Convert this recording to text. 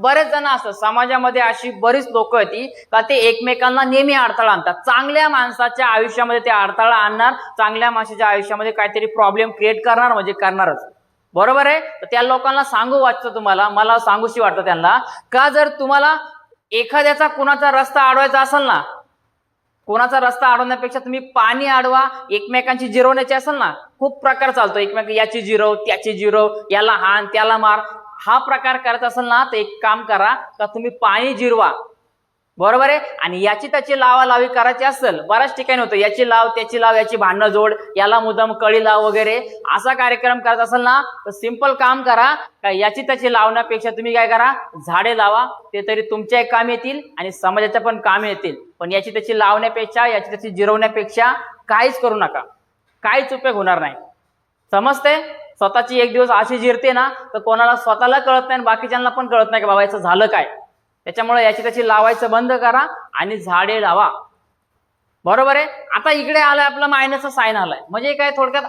बरेच जण असतात. समाजामध्ये अशी बरीच लोक ती का ते एकमेकांना नेहमी अडथळा आणतात. चांगल्या माणसाच्या आयुष्यामध्ये ते अडथळा आणणार चांगल्या माणसाच्या आयुष्यामध्ये काहीतरी प्रॉब्लेम क्रिएट करणार म्हणजे करणारच. बरोबर आहे? तर त्या लोकांना सांगू वाटतं तुम्हाला मला सांगूशी वाटतं त्यांना का जर तुम्हाला एखाद्याचा कुणाचा रस्ता अडवायचा असेल ना कोणाचा रस्ता अडवण्यापेक्षा तुम्ही पाणी अडवा एकमेकांची जिरवण्याची असेल ना खूप प्रकार चालतो. एकमेक याची जिरव त्याची जिरव याला हाण त्याला मार हा प्रकार करत असेल ना तर एक काम करा का तुम्ही पाणी जिरवा. बरोबर आहे? आणि याची त्याची लावा लावी करायची असेल बऱ्याच ठिकाणी होतं. याची लाव त्याची लाव याची भांडणं जोड याला मुदम कळी लाव वगैरे असा कार्यक्रम करत असेल ना तर सिंपल काम करा. का याची त्याची लावण्यापेक्षा तुम्ही काय करा झाडे लावा ते तरी तुमच्या काम येतील आणि समाजाच्या पण काम येतील. पण याची त्याची लावण्यापेक्षा याची त्याची जिरवण्यापेक्षा काहीच करू नका. काहीच उपयोग होणार नाही. समजते स्वतःची एक दिवस अशी जिरते ना तर कोणाला स्वतःला कळत नाही आणि बाकीच्यांना पण कळत नाही की बाबा याचं झालं काय. त्याच्यामुळे याची त्याची लावायचं बंद करा आणि झाडे लावा. बरोबर आहे? आता इकडे आलाय आपला मायनसचा साईन आलाय. म्हणजे काय थोडक्यात